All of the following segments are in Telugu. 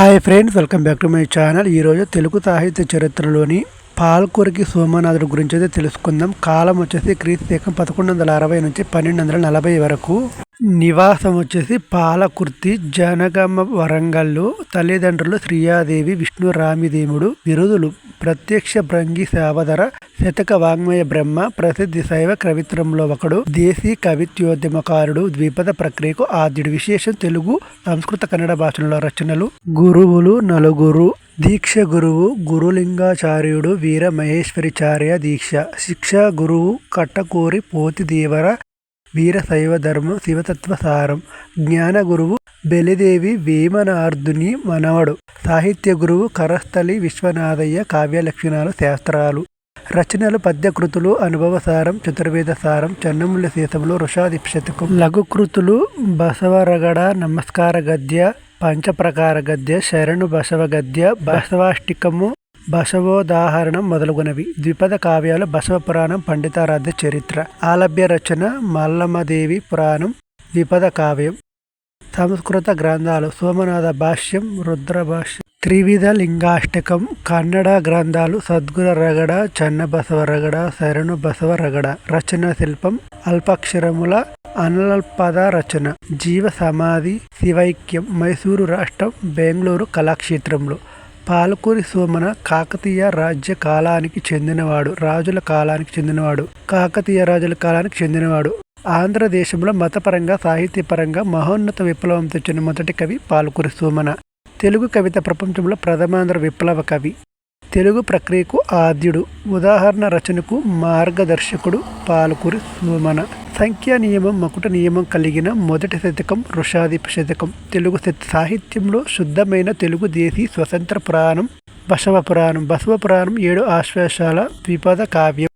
Hi friends welcome back to my channel. ఈరోజు తెలుగు సాహిత్య చరిత్రలోని పాల్కురికి సోమనాథుడు గురించి అయితే తెలుసుకుందాం. కాలం వచ్చేసి క్రీస్తు శకం పదకొండు వందల అరవై నుంచి పన్నెండు వందల నలభై వరకు. నివాసం వచ్చేసి పాలకుర్తి జనగమ వరంగల్లు తల్లిదండ్రులు శ్రీయాదేవి విష్ణు రామిదేవుడు బిరుదులు ప్రత్యక్ష భృంగి సేవధర శతక వాంగ్మయ బ్రహ్మ ప్రసిద్ధి శైవ కవిత్రంలో ఒకడు దేశీ కవిత్యోద్యమకారుడు ద్విపద ప్రక్రియకు ఆద్యుడు. విశేషం తెలుగు సంస్కృత కన్నడ భాషలలో రచనలు గురువులు నలుగురు దీక్ష గురువు గురులింగాచార్యుడు వీర మహేశ్వరిచార్య దీక్ష. శిక్ష గురువు కట్టకూరి పోతి వీరశైవ ధర్మం శివతత్వ సారం జ్ఞానగురువు బెలిదేవి వేమనార్దుని మనవడు సాహిత్య గురువు కరస్థలి విశ్వనాథయ్య కావ్య లక్షణాలు శాస్త్రాలు. రచనలు పద్యకృతులు అనుభవసారం చతుర్వేద సారం చెన్నముల సీతములు ఋషాదిశతకం లఘుకృతులు బసవరగడ నమస్కార గద్య పంచప్రకార గద్య శరణు బసవ గద్య బసవాష్టికము బసవోదాహరణం మొదలగునవి. ద్విపద కావ్యాలు బసవ పురాణం పండితారాధ్య చరిత్ర. ఆలభ్య రచన మల్లమ్మదేవి పురాణం ద్విపద కావ్యం. సంస్కృత గ్రంథాలు సోమనాథ భాష్యం రుద్రభాష్యం త్రివిధ లింగాష్టకం కన్నడ గ్రంథాలు సద్గుర రగడ చన్నబసవ రగడ శరణు బసవ రగడ. రచన శిల్పం అల్పాక్షరముల అనల్పద రచన. జీవ సమాధి శివైక్యం మైసూరు రాష్ట్రం బెంగళూరు కళాక్షేత్రంలో. పాలకూరి సోమన కాకతీయ రాజ్య కాలానికి చెందినవాడు రాజుల కాలానికి చెందినవాడు కాకతీయ రాజుల కాలానికి చెందినవాడు. ఆంధ్రదేశంలో మతపరంగా సాహిత్యపరంగా మహోన్నత విప్లవం తెచ్చిన మొదటి కవి పాలకూరి సోమన. తెలుగు కవిత ప్రపంచంలో ప్రథమాంధ్ర విప్లవ కవి. తెలుగు ప్రక్రియకు ఆద్యుడు ఉదాహరణ రచనకు మార్గదర్శకుడు పాలకూరి సోమన. సంఖ్యా నియమం మకుట నియమం కలిగిన మొదటి శతకం ఋషాదిప శతకం. తెలుగు సాహిత్యంలో శుద్ధమైన తెలుగు దేశీ స్వతంత్ర పురాణం బసవ పురాణం. బసవ పురాణం ఏడు ఆశ్వాసాల ద్విపద కావ్యం.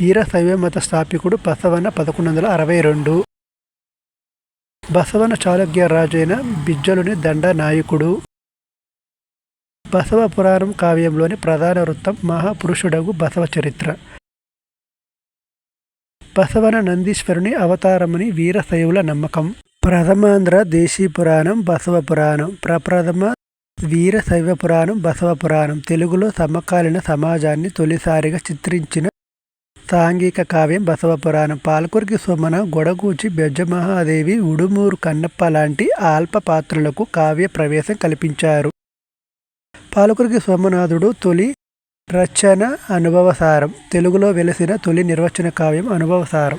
వీర శైవ మత స్థాపికుడు బసవన పదకొండు వందల అరవై రెండు. బసవన చాళుక్య రాజైన బిజ్జలుని దండ నాయకుడు. బసవ పురాణం కావ్యంలోని ప్రధాన వృత్తం మహాపురుషుడగు బసవ చరిత్ర. బసవన నందీశ్వరుని అవతారమని వీరశైవుల నమ్మకం. ప్రథమాంధ్ర దేశీ పురాణం బసవ పురాణం. ప్రప్రథమ వీరశైవ పురాణం బసవ పురాణం. తెలుగులో సమకాలీన సమాజాన్ని తొలిసారిగా చిత్రించిన సాంఘిక కావ్యం బసవ పురాణం. పాలకురికి సోమన గొడగూచి బెజ్జమహాదేవి ఉడుమూరు కన్నప్ప లాంటి ఆల్ప పాత్రలకు కావ్య ప్రవేశం కల్పించారు. పాలకురికి సోమనాథుడు తొలి రచన అనుభవసారం. తెలుగులో వెలిసిన తొలి నిర్వచన కావ్యం అనుభవసారం.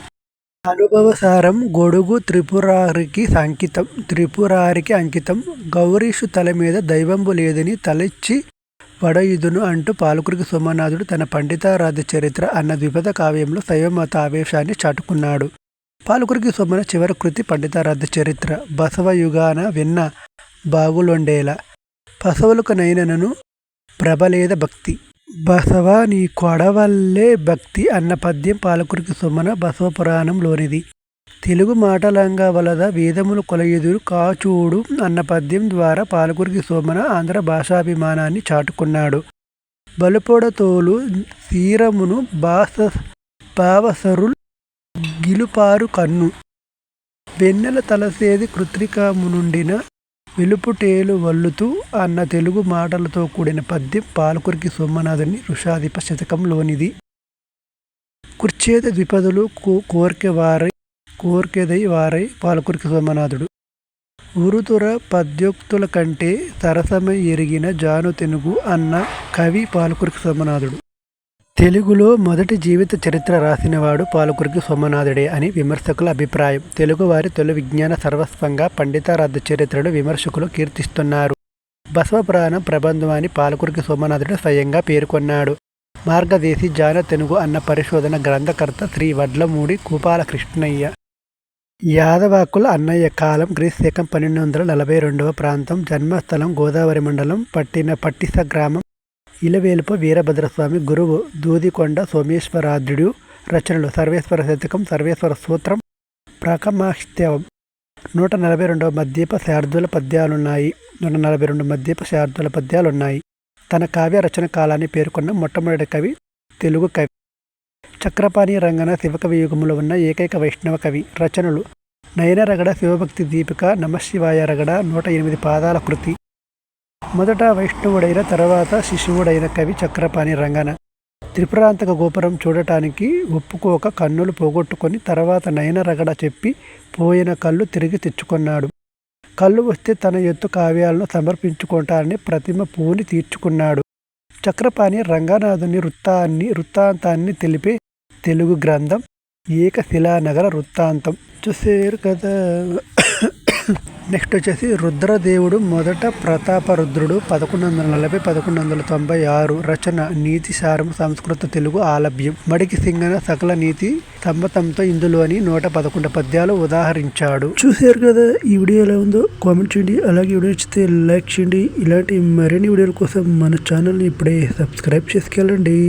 అనుభవసారం గొడుగు త్రిపురారికి అంకితం త్రిపురారికి అంకితం. గౌరీషు తల మీద దైవంబు లేదని తలెచ్చి వడయుదును అంటూ పాలకురికి సోమనాథుడు తన పండితారాధ్య చరిత్ర అన్న ద్విపద కావ్యంలో శైవమత ఆవేశాన్ని చాటుకున్నాడు. పాలకురికి సోమన చివరి కృతి పండితారాధ్య చరిత్ర. బసవయుగాన విన్న బాగులొండేలా పసవులకు నైనను ప్రబలేద భక్తి. బసవ నీ కొడవల్లే భక్తి అన్న పద్యం పాలకురికి సుమన బసవ పురాణంలోనిది తెలుగు మాటలంగా వలద వేదములు కొలయుదురు కాచూడు అన్న పద్యం ద్వారా పాలకురికి సోమన ఆంధ్ర భాషాభిమానాన్ని చాటుకున్నాడు. బలుపొడతోలు తీరమును బాస పావసరుల్ గిలుపారు కన్ను. వెన్నెల తలసేది కృత్రికమునుండిన వెలుపుటేలు వల్లుతూ అన్న తెలుగు మాటలతో కూడిన పద్యం పాలకురికి సోమనాథుని ఋషాధిప శతకంలోనిది. కుర్చేద ద్విపదులు కోర్కె వారై కోర్కెదై వారై పాలకురికి సోమనాథుడు. ఉరుతుర పద్యోక్తుల కంటే సరసమై ఎరిగిన జాను తెనుగు అన్న కవి పాలకురికి సోమనాథుడు. తెలుగులో మొదటి జీవిత చరిత్ర రాసినవాడు పాలకురికి సోమనాథుడే అని విమర్శకుల అభిప్రాయం. తెలుగువారి తొలి విజ్ఞాన సర్వస్వంగా పండితారాధ చరిత్రను విమర్శకులు కీర్తిస్తున్నారు. బసవపురాణ ప్రబంధం అని పాలకురికి సోమనాథుడు స్వయంగా పేర్కొన్నాడు మార్గదేశి జాన తెనుగు అన్న పరిశోధన గ్రంథకర్త శ్రీ వడ్లమూడి కూపాల కృష్ణయ్య యాదవాకుల అన్నయ్య కాలం గ్రీస్ శకం పన్నెండు వందల నలభై రెండవ ప్రాంతం జన్మస్థలం గోదావరి మండలం పట్టిన పట్టిస గ్రామం ఇలవేలుప వీరభద్రస్వామి గురువు దూదికొండ సోమేశ్వరాద్రుడు రచనలు సర్వేశ్వర శతకం సర్వేశ్వర సూత్రం ప్రకమాస్తవం నూట నలభై రెండవ మద్యప శార్దుల పద్యాలున్నాయి. నూట నలభై రెండు మద్యప శార్దుల పద్యాలున్నాయి. తన కావ్య రచన కాలాన్ని పేర్కొన్న మొట్టమొదటి కవి తెలుగు కవి. చక్రపాణి రంగన శివకవి యుగములో ఉన్న ఏకైక వైష్ణవ కవి. రచనలు నయన రగడ శివభక్తి దీపిక నమశివాయ రగడ నూట ఎనిమిది పాదాల కృతి. మొదట వైష్ణవుడైన తర్వాత శిశువుడైన కవి చక్రపాణి రంగన. త్రిపురాంతక గోపురం చూడటానికి ఒప్పుకోక కన్నులు పోగొట్టుకొని తర్వాత నయన రగడ చెప్పి పోయిన కళ్ళు తిరిగి తెచ్చుకున్నాడు. కళ్ళు వస్తే తన ఎత్తు కావ్యాలను సమర్పించుకుంటానని ప్రతిమ పూని తీర్చుకున్నాడు. చక్రపాణి రంగనాథుని వృత్తాన్ని వృత్తాంతాన్ని తెలిపే తెలుగు గ్రంథం ఏకశిలానగర వృత్తాంతం. చూసేరు కదా. నెక్స్ట్ వచ్చేసి రుద్రదేవుడు మొదట ప్రతాపరుద్రుడు పదకొండు వందల నలభై పదకొండు వందల తొంభై ఆరు రచన నీతి సారం సంస్కృత తెలుగు ఆలభ్యం. మడికి సింగన సకల నీతి సమ్మతంతో ఇందులోని నూట పదకొండు పద్యాలు ఉదాహరించాడు. చూసారు కదా ఈ వీడియో ఎలా ఉందో? కామెంట్ చేయండి. అలాగే వీడియో నచ్చితే లైక్ చేయండి. ఇలాంటి మరిన్ని వీడియోల కోసం మన ఛానల్ని ఇప్పుడే సబ్స్క్రైబ్ చేసుకెళ్ళండి.